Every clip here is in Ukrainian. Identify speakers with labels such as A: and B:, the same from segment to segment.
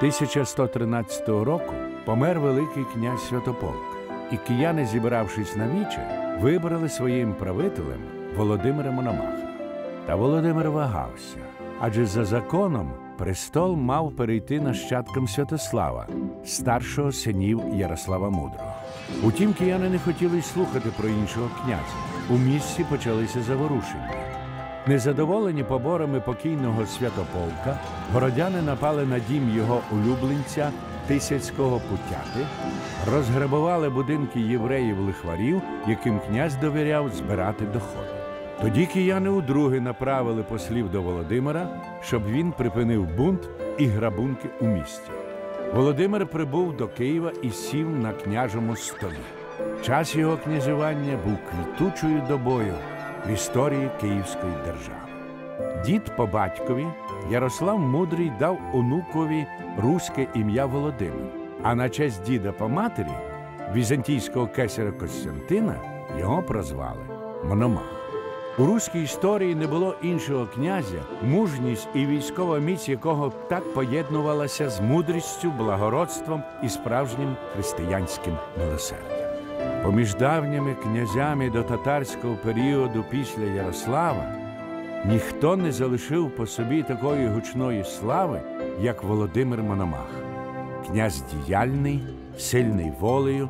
A: 1113 року помер Великий князь Святополк, і кияни, зібравшись на віче, вибрали своїм правителем Володимира Мономаха. Та Володимир вагався, адже за законом престол мав перейти нащадкам Святослава, старшого синів Ярослава Мудрого. Утім, кияни не хотіли й слухати про іншого князя. У місті почалися заворушення. Незадоволені поборами покійного святополка, городяни напали на дім його улюбленця Тисяцького путяти, розграбували будинки євреїв-лихварів, яким князь довіряв збирати доходи. Тоді кияни удруге направили послів до Володимира, щоб він припинив бунт і грабунки у місті. Володимир прибув до Києва і сів на княжому столі. Час його княжування був квітучою добою в історії Київської держави. Дід по батькові Ярослав Мудрий дав онукові руське ім'я Володимир, а на честь діда по матері візантійського кесаря Костянтина його прозвали Мономах. У руській історії не було іншого князя, мужність і військова міць якого так поєднувалася з мудрістю, благородством і справжнім християнським милосердям. Поміж давніми князями до татарського періоду після Ярослава ніхто не залишив по собі такої гучної слави, як Володимир Мономах. Князь діяльний, сильний волею,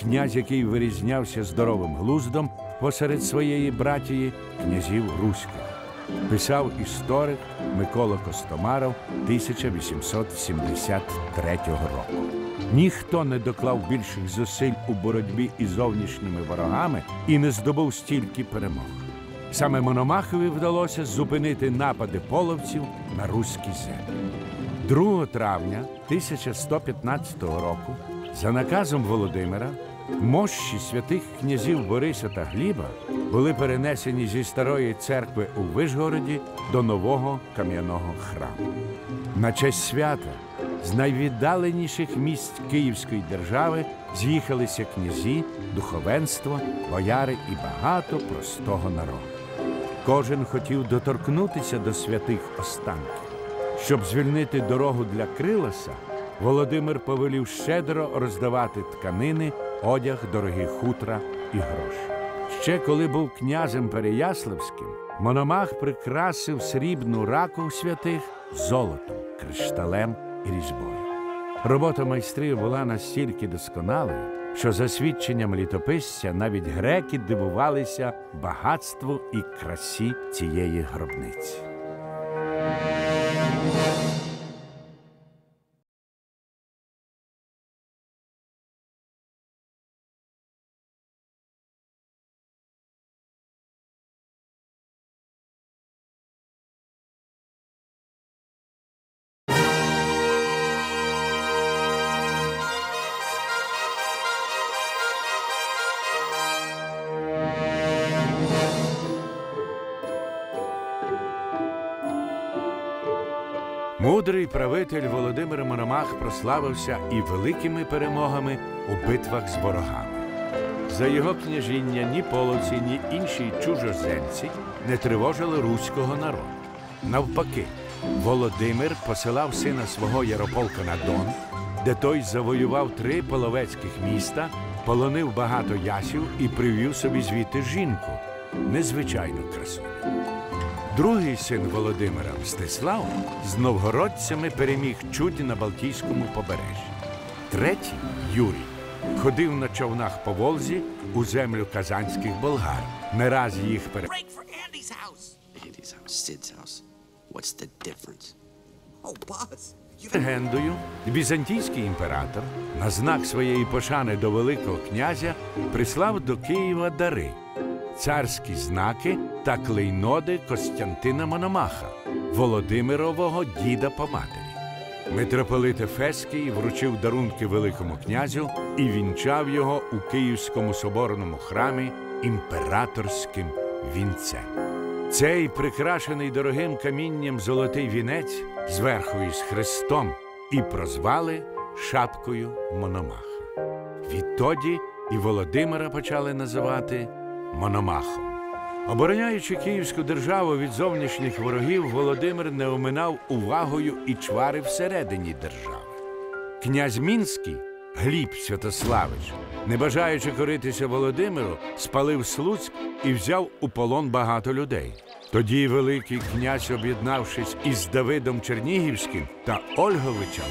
A: князь, який вирізнявся здоровим глуздом посеред своєї братії князів Руських. Писав історик Микола Костомаров 1873 року. Ніхто не доклав більших зусиль у боротьбі із зовнішніми ворогами і не здобув стільки перемог. Саме Мономахові вдалося зупинити напади половців на руські землі. 2 травня 1115 року, за наказом Володимира, мощі святих князів Бориса та Гліба були перенесені зі старої церкви у Вишгороді до нового кам'яного храму. На честь свята з найвіддаленіших місць Київської держави з'їхалися князі, духовенство, бояри і багато простого народу. Кожен хотів доторкнутися до святих останків. Щоб звільнити дорогу для Крилоса, Володимир повелів щедро роздавати тканини, одяг, дорогі хутра і гроші. Ще коли був князем Переяславським, Мономах прикрасив срібну раку святих золотом, кришталем і різьбою. Робота майстрів була настільки досконалою, що за свідченням літописця навіть греки дивувалися багатству і красі цієї гробниці. Мудрий правитель Володимир Мономах прославився і великими перемогами у битвах з ворогами. За його княжіння ні половці, ні інші чужоземці не тривожили руського народу. Навпаки, Володимир посилав сина свого Ярополка на Дон, де той завоював три половецьких міста, полонив багато ясів і привів собі звідти жінку, незвичайну красуню. Другий син Володимира Мстислав з новгородцями переміг чуть на Балтійському побережжі. Третій Юрій. Ходив на човнах по Волзі у землю казанських болгар. Не раз їх пере...
B: Oh,
A: Легендою візантійський імператор на знак своєї пошани до Великого князя прислав до Києва дари, царські знаки та клейноди Костянтина Мономаха, Володимирового діда по матері. Митрополит Ефеський вручив дарунки Великому князю і вінчав його у Київському соборному храмі імператорським вінцем. Цей прикрашений дорогим камінням золотий вінець зверху із хрестом і прозвали шапкою Мономаха. Відтоді і Володимира почали називати Мономахом. Обороняючи Київську державу від зовнішніх ворогів, Володимир не оминав увагою і чвари всередині держави. Князь Мінський, Гліб Святославич, не бажаючи коритися Володимиру, спалив Слуцьк і взяв у полон багато людей. Тоді Великий князь, об'єднавшись із Давидом Чернігівським та Ольговичем,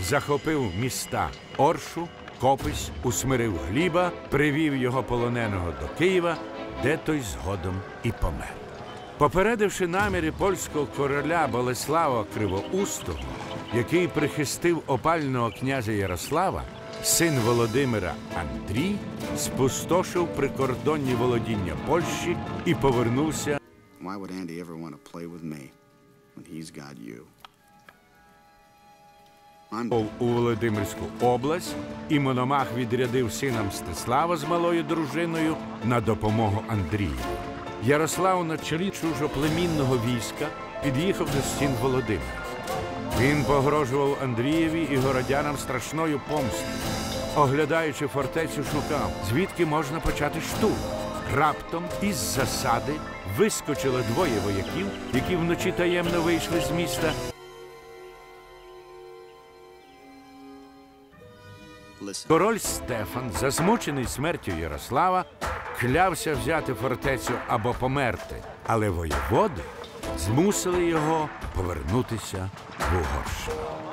A: захопив міста Оршу, Копись, усмирив Гліба, привів його полоненого до Києва, де той згодом і помер. Попередивши наміри польського короля Болеслава Кривоустого, який прихистив опального князя Ярослава, син Володимира Андрій спустошив прикордонні володіння Польщі і повернувся
C: Why would Andy ever want to play with me when he's got you?
A: У Володимирську область, і Мономах відрядив сина Мстислава з малою дружиною на допомогу Андрію. Ярослав на чолі чужоплемінного війська під'їхав до стін Володимира. Він погрожував Андрієві і городянам страшною помстою. Оглядаючи фортецю, шукав, звідки можна почати штурм. Раптом із засади вискочили двоє вояків, які вночі таємно вийшли з міста Король Стефан, засмучений смертю Ярослава, клявся взяти фортецю або померти, але воєводи змусили його повернутися в Угорщину.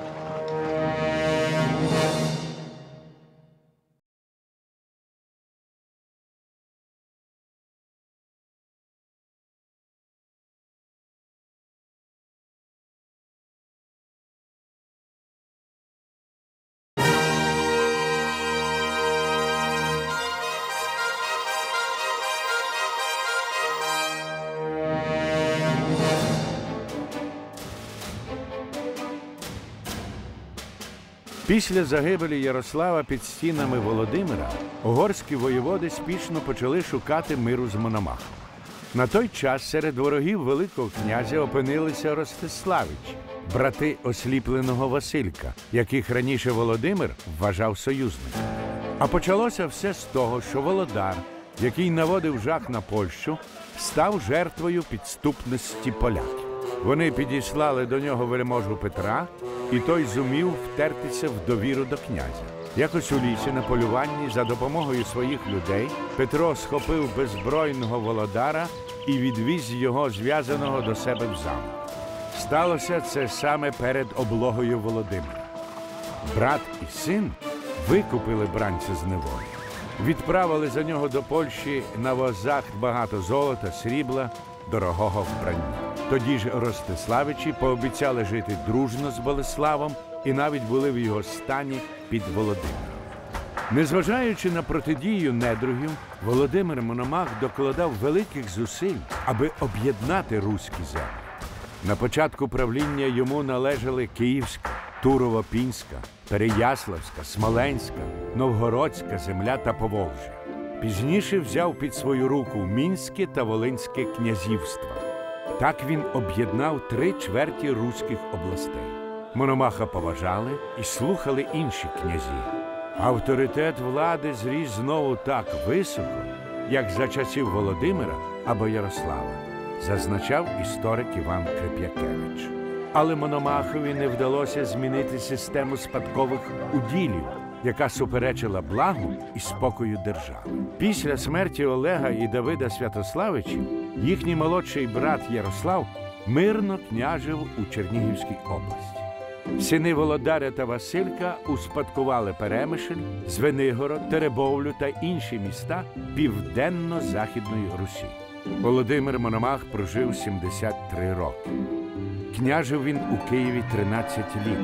A: Після загибелі Ярослава під стінами Володимира угорські воєводи спішно почали шукати миру з Мономахом. На той час серед ворогів Великого князя опинилися Ростиславичі, брати осліпленого Василька, яких раніше Володимир вважав союзниками. А почалося все з того, що Володар, який наводив жах на Польщу, став жертвою підступності поляків. Вони підіслали до нього вельможу Петра, і той зумів втертися в довіру до князя. Якось у лісі на полюванні за допомогою своїх людей Петро схопив беззбройного володара і відвіз його зв'язаного до себе в замок. Сталося це саме перед облогою Володимира. Брат і син викупили бранця з неволі. Відправили за нього до Польщі на возах багато золота, срібла, дорогого вбрання. Тоді ж Ростиславичі пообіцяли жити дружно з Болеславом і навіть були в його стані під Володимиром. Незважаючи на протидію недругів, Володимир Мономах докладав великих зусиль, аби об'єднати руські землі. На початку правління йому належали Київська, Турово-Пінська, Переяславська, Смоленська, Новгородська земля та Поволжя. Пізніше взяв під свою руку Мінське та Волинське князівства. Так він об'єднав три чверті руських областей. Мономаха поважали і слухали інші князі. Авторитет влади зріс знову так високо, як за часів Володимира або Ярослава, зазначав історик Іван Крип'якевич. Але Мономахові не вдалося змінити систему спадкових уділів, яка суперечила благу і спокою держави. Після смерті Олега і Давида Святославичів їхній молодший брат Ярослав мирно княжив у Чернігівській області. Сини Володаря та Василька успадкували Перемишль, Звенигород, Теребовлю та інші міста південно-західної Русі. Володимир Мономах прожив 73 роки. Княжив він у Києві 13 літ.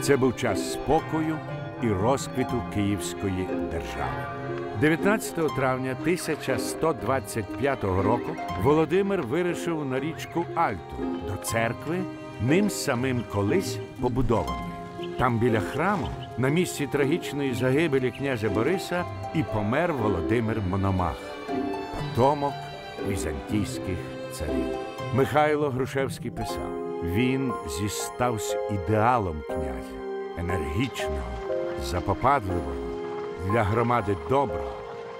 A: Це був час спокою і розквіту Київської держави. 19 травня 1125 року Володимир вирішив на річку Альту до церкви, ним самим колись побудованої. Там біля храму, на місці трагічної загибелі князя Бориса, і помер Володимир Мономах, потомок візантійських царів. Михайло Грушевський писав: він зістався ідеалом князя, енергічного, запопадливого, для громади доброго.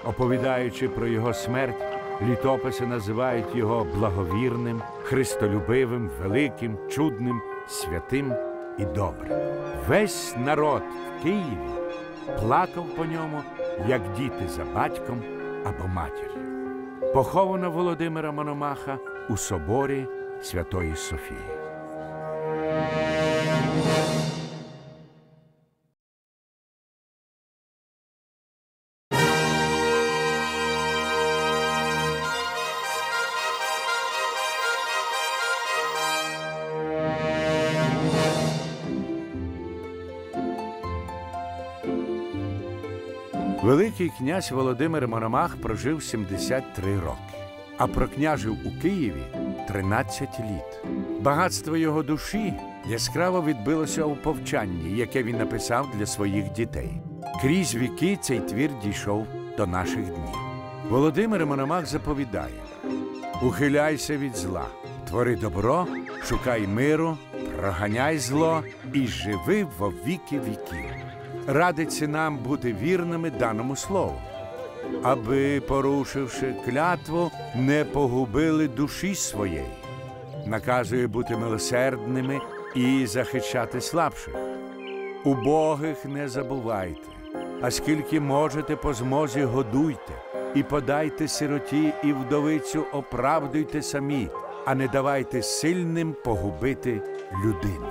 A: Оповідаючи про його смерть, літописи називають його благовірним, христолюбивим, великим, чудним, святим і добре. Весь народ в Києві плакав по ньому, як діти за батьком або матір'ю. Поховано Володимира Мономаха у соборі Святої Софії. Великий князь Володимир Мономах прожив 73 роки, а прокняжив у Києві 13 літ. Багатство його душі яскраво відбилося у повчанні, яке він написав для своїх дітей. Крізь віки цей твір дійшов до наших днів. Володимир Мономах заповідає: Ухиляйся від зла, твори добро, шукай миру, проганяй зло і живи во віки віків. Радиться нам бути вірними даному слову, аби, порушивши клятву, не погубили душі своєї. Наказує бути милосердними і захищати слабших. Убогих не забувайте, а скільки можете по змозі годуйте, і подайте сироті і вдовицю оправдуйте самі, а не давайте сильним погубити людину.